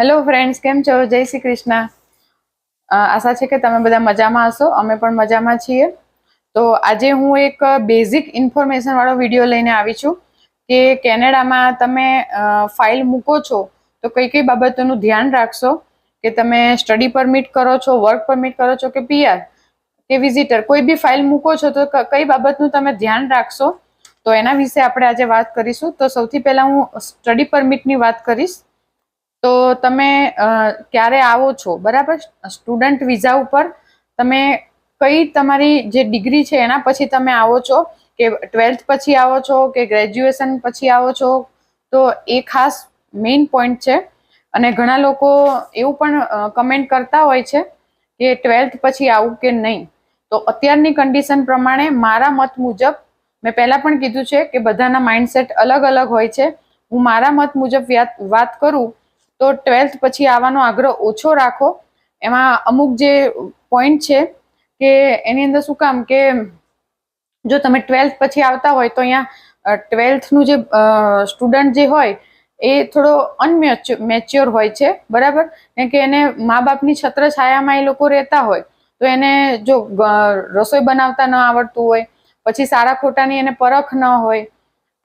Hello friends કેમ છો? જય શ્રી કૃષ્ણ. આશા છે કે તમે બધા મજામાં હશો. અમે પણ મજામાં છીએ. તો આજે હું એક બેઝિક ઇન્ફોર્મેશનવાળો વીડિયો લઈને આવી છું કે કેનેડામાં તમે ફાઇલ મૂકો છો તો કઈ કઈ બાબતોનું ધ્યાન રાખશો? કે તમે સ્ટડી પરમિટ કરો છો વર્ક પરમિટ કરો છો કે પીઆર કે વિઝિટર કોઈ બી ફાઇલ મૂકો છો તો કઈ બાબતનું તમે ધ્યાન રાખશો? તો એના વિશે આપણે આજે વાત કરીશું. તો સૌથી પહેલાં હું સ્ટડી પરમિટની વાત કરીશ. તો તમે ક્યારે આવો છો? બરાબર? સ્ટુડન્ટ વિઝા ઉપર તમે કઈ તમારી જે ડિગ્રી છે એના પછી તમે આવો છો? કે ટ્વેલ્થ પછી આવો છો? કે ગ્રેજ્યુએશન પછી આવો છો? તો એ ખાસ મેઇન પોઈન્ટ છે. અને ઘણા લોકો એવું પણ કમેન્ટ કરતા હોય છે કે ટ્વેલ્થ પછી આવું કે નહીં. તો અત્યારની કન્ડિશન પ્રમાણે મારા મત મુજબ મેં પહેલાં પણ કીધું છે કે બધાના માઇન્ડસેટ અલગ અલગ હોય છે. હું મારા મત મુજબ વાત કરું તો ટ્વેલ્થ પછી આવવાનો આગ્રહ ઓછો રાખો. એમાં અમુક જે પોઈન્ટ છે કે એની અંદર શું કામ કે જો તમે ટ્વેલ્થ પછી આવતા હોય તો અહીંયા ટ્વેલ્થનું જે સ્ટુડન્ટ જે હોય એ થોડો અનમેચ્યોર હોય છે, બરાબર? કે એને મા બાપની છત્રછાયામાં એ લોકો રહેતા હોય તો એને જો રસોઈ બનાવતા ન આવડતું હોય, પછી સારા ખોટાની એને પરખ ન હોય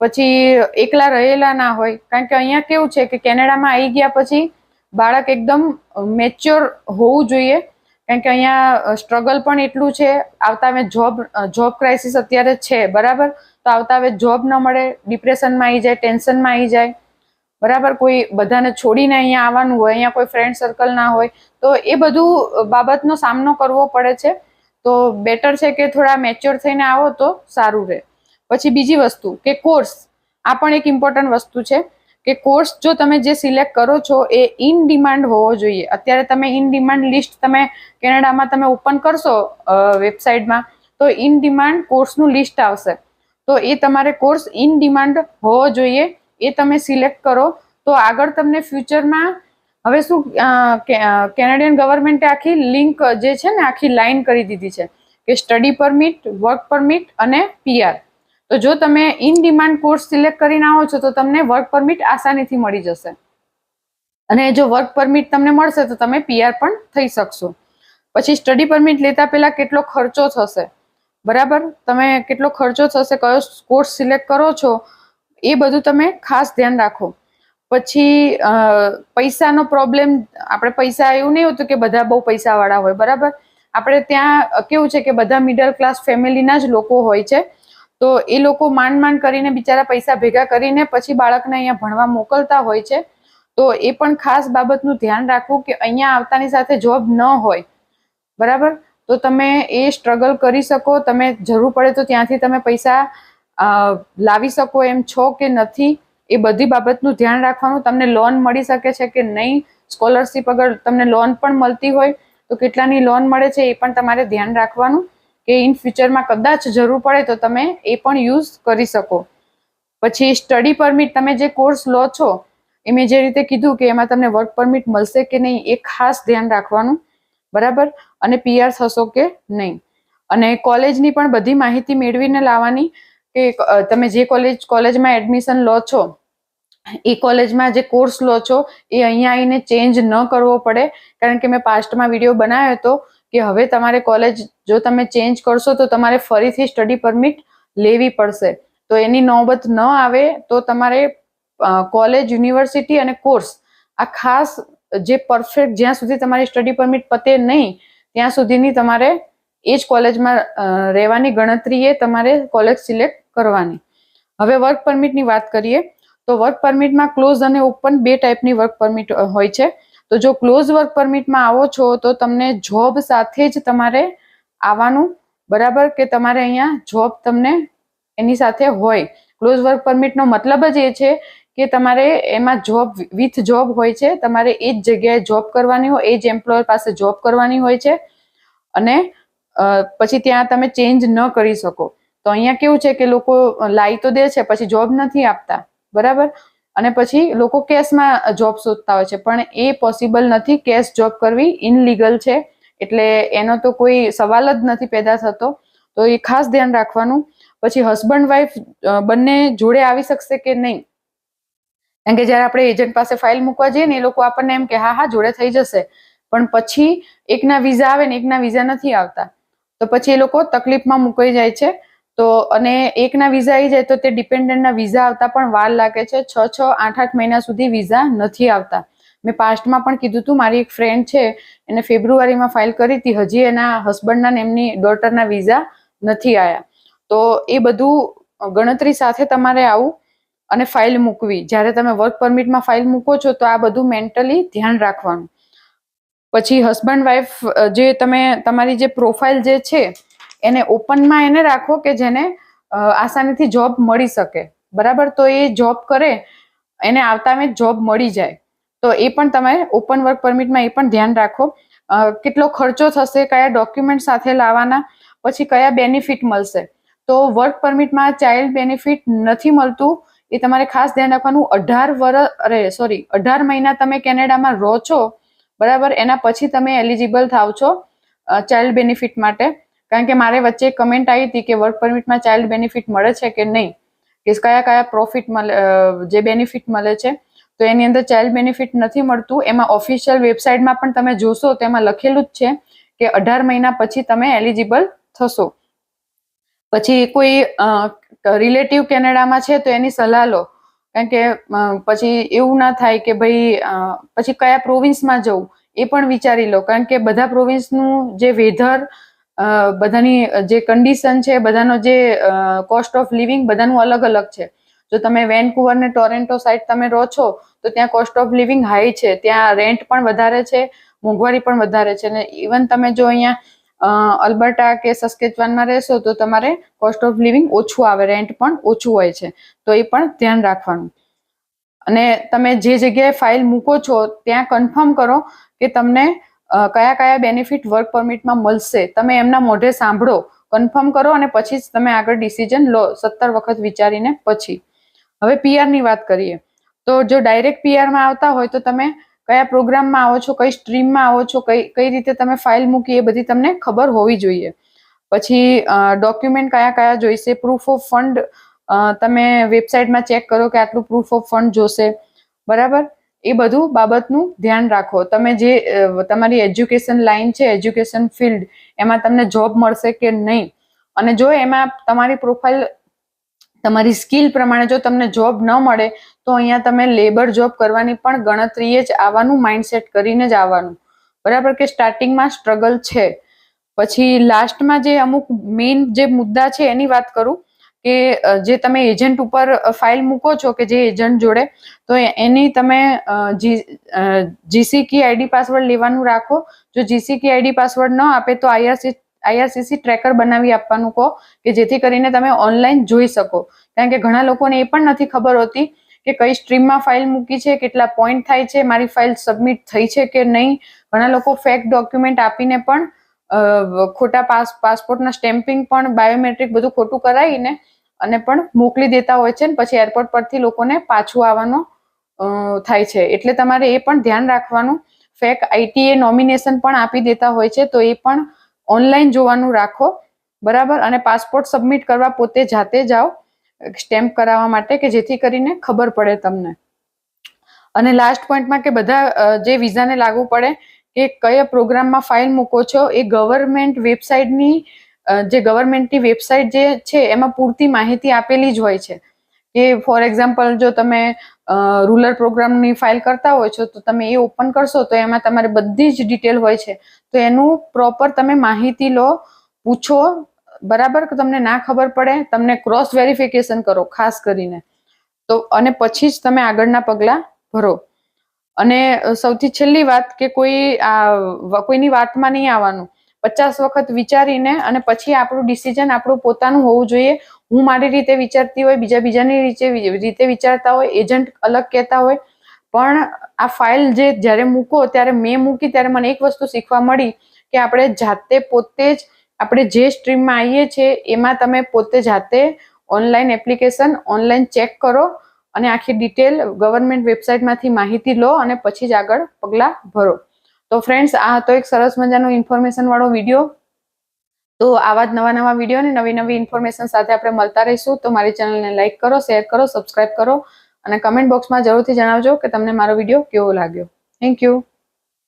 પછી એકલા રહેલા ના હોય. કારણ કે અહીંયા કેવું છે કે કેનેડામાં આવી ગયા પછી બાળક એકદમ મેચ્યોર હોવું જોઈએ. કારણ કે અહીંયા સ્ટ્રગલ પણ એટલું છે. આવતા હવે જોબ જોબ ક્રાઇસિસ અત્યારે છે, બરાબર? તો આવતા હવે જોબ ન મળે ડિપ્રેશનમાં આવી જાય ટેન્શનમાં આવી જાય. બરાબર? કોઈ બધાને છોડીને અહીંયા આવવાનું હોય, અહીંયા કોઈ ફ્રેન્ડ સર્કલ ના હોય. તો એ બધું બાબતનો સામનો કરવો પડે છે. તો બેટર છે કે થોડા મેચ્યોર થઈને આવો તો સારું રહે. પછી બીજી વસ્તુ કે કોર્સ આ પણ એક ઇમ્પોર્ટન્ટ વસ્તુ છે કે કોર્સ જો તમે જે સિલેક્ટ કરો છો એ ઇન ડિમાન્ડ હોવો જોઈએ. અત્યારે તમે ઇન ડિમાન્ડ લિસ્ટ તમે કેનેડામાં તમે ઓપન કરશો વેબસાઇટમાં તો ઇન ડિમાન્ડ કોર્સનું લિસ્ટ આવશે. તો એ તમારે કોર્સ ઇન ડિમાન્ડ હોવો જોઈએ, એ તમે સિલેક્ટ કરો. તો આગળ તમને ફ્યુચરમાં હવે શું કેનેડિયન ગવર્મેન્ટે આખી લિંક જે છે ને આખી લાઈન કરી દીધી છે કે સ્ટડી પરમિટ વર્ક પરમિટ અને પીઆર તો જો તમે ઇન ડિમાન્ડ કોર્સ સિલેક્ટ કરીને આવો છો તો તમને વર્ક પરમિટ આસાનીથી મળી જશે. અને જો વર્ક પરમિટ તમને મળશે તો તમે પીઆર પણ થઈ શકશો. પછી સ્ટડી પરમિટ લેતા પહેલા કેટલો ખર્ચો થશે? બરાબર? તમે કેટલો ખર્ચો થશે, કયો કોર્સ સિલેક્ટ કરો છો, એ બધું તમે ખાસ ધ્યાન રાખો. પછી પૈસાનો પ્રોબ્લેમ આપણે પૈસા એવું નહીં હોતું કે બધા બહુ પૈસાવાળા હોય, બરાબર? આપણે ત્યાં કેવું છે કે બધા મિડલ ક્લાસ ફેમિલીના જ લોકો હોય છે. તો એ લોકો માંડ માંડ કરીને બિચારા પૈસા ભેગા કરીને પછી બાળકને અહીંયા ભણવા મોકલતા હોય છે. તો એ પણ ખાસ બાબતનું ધ્યાન રાખવું કે અહીંયા આવતાની સાથે જોબ ન હોય. બરાબર? તો તમે એ સ્ટ્રગલ કરી શકો, તમે જરૂર પડે તો ત્યાંથી તમે પૈસા લાવી શકો એમ છો કે નથી, એ બધી બાબતનું ધ્યાન રાખવાનું. તમને લોન મળી શકે છે કે નહીં? સ્કોલરશિપ અગર તમને લોન પણ મળતી હોય, તો કેટલાની લોન મળે છે એ પણ તમારે ધ્યાન રાખવાનું. કે ઇન ફ્યુચરમાં કદાચ જરૂર પડે તો તમે એ પણ યુઝ કરી શકો. પછી સ્ટડી પરમિટ તમે જે કોર્સ લો છો, એ મેં જે રીતે કીધું કે એમાં તમને વર્ક પરમિટ મળશે કે નહીં એ ખાસ ધ્યાન રાખવાનું, બરાબર? અને પીઆર થશો કે નહીં. અને કોલેજની પણ બધી માહિતી મેળવીને લાવવાની કે તમે જે કોલેજ કોલેજમાં એડમિશન લો છો, એ કોલેજમાં જે કોર્સ લો છો, એ અહીંયા આવીને ચેન્જ ન કરવો પડે. કારણ કે મેં પાસ્ટમાં વીડિયો બનાવ્યો હતો કે હવે તમારે કોલેજ જો તમે ચેન્જ કરશો તો તમારે ફરીથી સ્ટડી પરમિટ લેવી પડશે. તો એની નોબત ન આવે તો તમારે કોલેજ યુનિવર્સિટી અને કોર્સ આ ખાસ જે પરફેક્ટ જ્યાં સુધી તમારી સ્ટડી પરમિટ પતે નહીં, ત્યાં સુધીની તમારે એ જ કોલેજમાં રહેવાની ગણતરીએ તમારે કોલેજ સિલેક્ટ કરવાની. હવે વર્ક પરમિટની વાત કરીએ, તો વર્ક પરમિટમાં ક્લોઝ અને ઓપન બે ટાઈપની વર્ક પરમિટ હોય છે. તો જો ક્લોઝ વર્ક પરમિટમાં આવો છો, તો તમને જોબ સાથે જ તમારે આવવાનું. બરાબર? કે તમારે અહીંયા જોબ તમને એની સાથે હોય. ક્લોઝ વર્ક પરમિટનો મતલબ જ એ છે કે તમારે એમાં જોબ વિથ જોબ હોય છે. તમારે એ જ જગ્યાએ જોબ કરવાની હોય, એ જ એમ્પ્લોયર પાસે જોબ કરવાની હોય છે. અને પછી ત્યાં તમે ચેન્જ ન કરી શકો. તો અહીંયા કેવું છે કે લોકો લાઈ તો દે છે, પછી જોબ નથી આપતા. બરાબર? અને પછી લોકો કેશમાં જોબ શોધતા હોય છે. પણ એ પોસિબલ નથી કેશ જોબ કરવી ઇનલીગલ છે. એટલે એનો તો કોઈ સવાલ જ નથી પેદા થતો. તો એ ખાસ ધ્યાન રાખવાનું. પછી હસબન્ડ વાઈફ બંને જોડે આવી શકશે કે નહીં? કારણ કે જ્યારે આપણે એજન્ટ પાસે ફાઇલ મૂકવા જઈએ ને, એ લોકો આપણને એમ કે, હા હા, જોડે થઈ જશે. પણ પછી એકના વિઝા આવે ને, એકના વિઝા નથી આવતા. તો પછી એ લોકો તકલીફમાં મુકાઈ જાય છે. તો અને એકના વિઝા આવી જાય તો તે ડિપેન્ડન્ટના વિઝા આવતા પણ વાર લાગે છે. છ છ, આઠ આઠ મહિના સુધી વિઝા નથી આવતા. મેં પાસ્ટમાં પણ કીધું હતું મારી એક ફ્રેન્ડ છે, એને ફેબ્રુઆરીમાં ફાઇલ કરી હતી. હજી એના હસબન્ડના એમની ડોટરના વિઝા નથી આવ્યા તો એ બધું ગણતરી સાથે તમારે આવું અને ફાઇલ મૂકવી. જ્યારે તમે વર્ક પરમિટમાં ફાઇલ મૂકો છો, તો આ બધું મેન્ટલી ધ્યાન રાખવાનું. પછી હસબન્ડ વાઈફ જે તમે, તમારી જે પ્રોફાઇલ જે છે એને ઓપનમાં એને રાખો કે જેને આસાનીથી જોબ મળી શકે. બરાબર? તો એ જોબ કરે, એને આવતા મેં જોબ મળી જાય. તો એ પણ તમે ઓપન વર્ક પરમિટમાં એ પણ ધ્યાન રાખો. કેટલો ખર્ચો થશે, કયા ડોક્યુમેન્ટ સાથે લાવવાના, પછી કયા બેનિફિટ મળશે. તો વર્ક પરમિટમાં ચાઇલ્ડ બેનિફિટ નથી મળતું, એ તમારે ખાસ ધ્યાન રાખવાનું. અઢાર વર્ષ અરે સોરી અઢાર મહિના તમે કેનેડામાં રહો છો, બરાબર? એના પછી તમે એલિજિબલ થાવ છો ચાઇલ્ડ બેનિફિટ માટે. કારણ કે મારે વચ્ચે કમેન્ટ આવી હતી કે વર્ક પરમિટમાં ચાઇલ્ડ બેનિફિટ મળે છે કે નહીં? કે કયા કયા પ્રોફિટ મળે જે બેનિફિટ મળે છે? તો એની અંદર ચાઇલ્ડ બેનિફિટ નથી મળતું. એમાં ઓફિશિયલ વેબસાઇટમાં પણ તમે જોશો, તો એમાં લખેલું જ છે કે અઢાર મહિના પછી તમે એલિજિબલ થશો. પછી કોઈ રિલેટિવ કેનેડામાં છે તો એની સલાહ લો. કારણ કે પછી એવું ના થાય કે ભાઈ પછી કયા પ્રોવિન્સમાં જવું, એ પણ વિચારી લો. કારણ કે બધા પ્રોવિન્સનું જે વેધર બધાની જે કન્ડિશન છે, બધાનો જે કોસ્ટ ઓફ લિવિંગ બધાનું અલગ અલગ છે. જો તમે વેનકુવર ને ટોરેન્ટો સાઈડ તમે રહો છો, તો ત્યાં કોસ્ટ ઓફ લિવિંગ હાઈ છે. ત્યાં રેન્ટ પણ વધારે છે, મોંઘવારી પણ વધારે છે. અને ઇવન તમે જો અહીંયા અલ્બર્ટા કે સસ્કેચવાનમાં રહેશો, તો તમારે કોસ્ટ ઓફ લિવિંગ ઓછું આવે રેન્ટ પણ ઓછું હોય છે. તો એ પણ ધ્યાન રાખવાનું. અને તમે જે જગ્યાએ ફાઇલ મૂકો છો, ત્યાં કન્ફર્મ કરો કે તમને કયા કયા બેનિફિટ વર્ક પરમિટમાં મળશે, તમે એમના મોઢે સાંભળો કન્ફર્મ કરો અને પછી જ તમે આગળ ડિસિઝન લો સત્તર વખત વિચારીને પછી. હવે પીઆરની વાત કરીએ. તો જો ડાયરેક્ટ પીઆરમાં આવતા હોય તો તમે કયા પ્રોગ્રામમાં આવો છો, કઈ સ્ટ્રીમમાં આવો છો, કઈ કઈ રીતે તમે ફાઇલ મૂકી એ બધી તમને ખબર હોવી જોઈએ. પછી ડોક્યુમેન્ટ કયા કયા જોઈશે પ્રૂફ ઓફ ફંડ તમે વેબસાઇટમાં ચેક કરો કે આટલું પ્રૂફ ઓફ ફંડ જોશે. બરાબર? એ બધું બાબતનું ધ્યાન રાખો. તમે જે તમારી એજ્યુકેશન લાઈન છે, એજ્યુકેશન ફિલ્ડ, એમાં તમને જોબ મળશે કે નહીં? અને જો એમાં તમારી પ્રોફાઇલ, તમારી સ્કિલ પ્રમાણે જો તમને જોબ ન મળે, તો અહીંયા તમે લેબર જોબ કરવાની પણ ગણતરીએ જ આવવાનું, માઇન્ડસેટ કરીને જ આવવાનું. બરાબર કે સ્ટાર્ટિંગમાં સ્ટ્રગલ છે. પછી લાસ્ટમાં જે અમુક મેઇન જે મુદ્દા છે એની વાત કરું કે જે તમે એજન્ટ ઉપર ફાઇલ મૂકો છો કે જે એજન્ટ જોડે, તો એની તમે જીસી કી આઈડી પાસવર્ડ લેવાનું રાખો. જો જીસી કી આઈડી પાસવર્ડ ન આપે તો આઈઆરસી આઈઆરસીસી ટ્રેકર બનાવી આપવાનું કહો કે જેથી કરીને તમે ઓનલાઈન જોઈ શકો. કારણ કે ઘણા લોકોને એ પણ નથી ખબર હોતી કે કઈ સ્ટ્રીમમાં ફાઇલ મૂકી છે, કેટલા પોઈન્ટ થાય છે, મારી ફાઇલ સબમિટ થઈ છે કે નહીં. ઘણા લોકો ફેક ડોક્યુમેન્ટ આપીને પણ ખોટા પાસ પાસપોર્ટના સ્ટેમ્પિંગ પણ બાયોમેટ્રિક બધું ખોટું કરાવીને અને પણ મોકલી દેતા હોય છે ને પછી એરપોર્ટ પરથી લોકોને પાછું આવવાનું થાય છે. એટલે તમારે એ પણ ધ્યાન રાખવાનું. ફેક આઈટીએ નોમિનેશન પણ આપી દેતા હોય છે, તો એ પણ ઓનલાઈન જોવાનું રાખો. બરાબર? અને પાસપોર્ટ સબમિટ કરવા પોતે જાતે જાઓ સ્ટેમ્પ કરાવવા માટે કે જેથી કરીને ખબર પડે તમને. અને લાસ્ટ પોઈન્ટમાં કે બધા જે વિઝાને લાગુ પડે કે કયા પ્રોગ્રામમાં ફાઇલ મૂકો છો, એ ગવર્મેન્ટ વેબસાઇટની જે ગવર્મેન્ટની વેબસાઇટ જે છે, એમાં પૂરતી માહિતી આપેલી જ હોય છે. કે ફોર એક્ઝામ્પલ જો તમે રૂરલ પ્રોગ્રામની ફાઇલ કરતા હોય છો, તો તમે એ ઓપન કરશો, તો એમાં તમારે બધી જ ડિટેલ હોય છે. તો એનું પ્રોપર તમે માહિતી લો, પૂછો, બરાબર? તમને ના ખબર પડે, તમને ક્રોસ વેરિફિકેશન કરો, ખાસ કરીને. તો, અને પછી જ તમે આગળના પગલાં ભરો. અને સૌથી છેલ્લી વાત કે કોઈ આ કોઈની વાતમાં નહીં આવવાનું. પચાસ વખત વિચારીને અને પછી આપણું ડિસિઝન આપણું પોતાનું હોવું જોઈએ. હું મારી રીતે વિચારતી હોય, બીજા બીજાની રીતે રીતે વિચારતા હોય એજન્ટ અલગ કહેતા હોય. પણ આ ફાઇલ જે જ્યારે મૂકો ત્યારે મેં મૂકી ત્યારે મને એક વસ્તુ શીખવા મળી કે આપણે જાતે પોતે જ, આપણે જે સ્ટ્રીમમાં આવીએ છીએ એમાં તમે પોતે જાતે ઓનલાઈન એપ્લિકેશન ઓનલાઈન ચેક કરો અને આખી ડિટેલ ગવર્મેન્ટ વેબસાઇટમાંથી માહિતી લો અને પછી જ આગળ પગલાં ભરો. તો ફ્રેન્ડ્સ આ હતો એક સરસ મજાનો ઇન્ફોર્મેશન વાળો વીડિયો તો આવા જ નવા નવા વીડિયો ને નવી નવી ઇન્ફોર્મેશન સાથે આપણે મળતા રહીશું. તો મારી ચેનલને લાઇક કરો શેર કરો સબસ્ક્રાઇબ કરો અને કમેન્ટ બોક્સમાં જરૂરથી જણાવજો કે તમને મારો વીડિયો કેવો લાગ્યો. Thank you